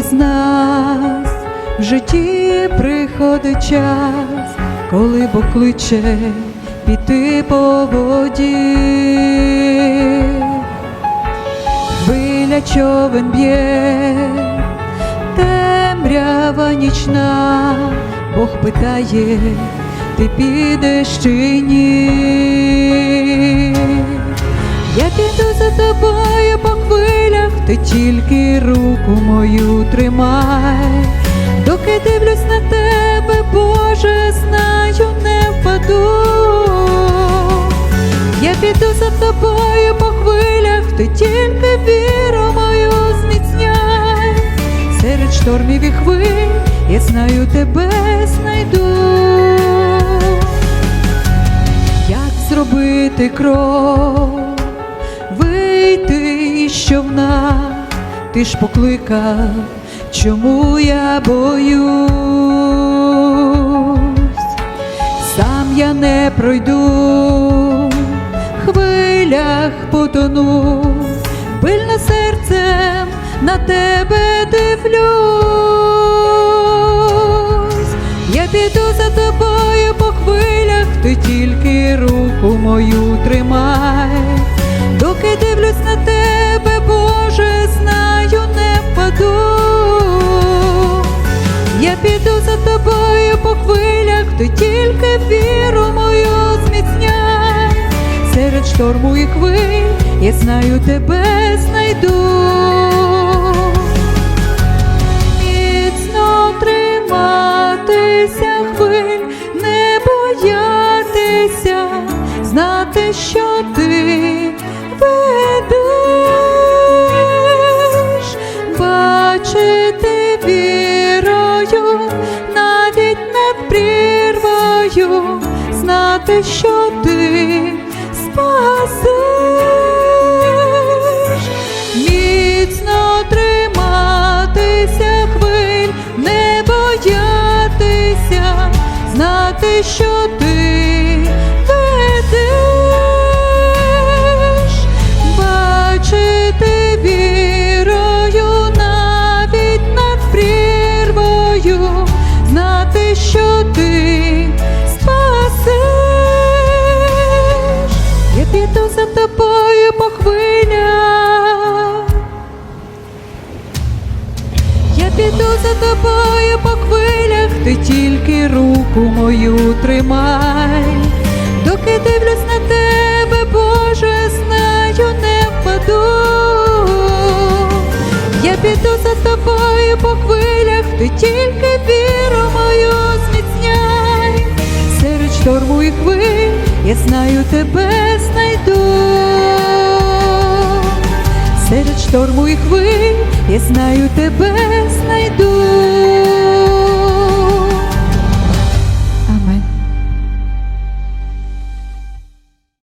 із нас в житті приходить час, коли Бог кличе піти по воді. Хвиля човен б'є, темрява нічна, Бог питає, ти підеш чи ні? Ти тільки руку мою тримай, доки дивлюсь на тебе, Боже, знаю, не впаду. Я піду за тобою по хвилях, ти тільки віру мою зміцняй. Серед штормів і хвиль я знаю тебе знайду. Як зробити із човна, ти ж покликав, чому я боюсь, сам я не пройду, хвилях потону, пильно серцем на тебе дивлюсь, я піду за тобою по хвилях, ти тільки руку мою тримай, шторму і хвиль я знаю тебе знайду. Міцно триматися хвиль, не боятися, знати, що ти ведеш, бачити вірою, навіть над прірвою, знати, що ти спасеш, міцно триматися хвиль, не боятися, знати, що ти ведеш, бачити вірою, навіть над прірвою, знати, що ти за тобою по хвилях. Я піду за тобою по хвилях, ти тільки руку мою тримай, доки дивлюсь на тебе, Боже, знаю, не впаду. Я піду за тобою по хвилях, ти тільки віру мою зміцняй. Серед шторму і хвиль я знаю тебе знайду. Серед шторму і хвиль я знаю тебе знайду.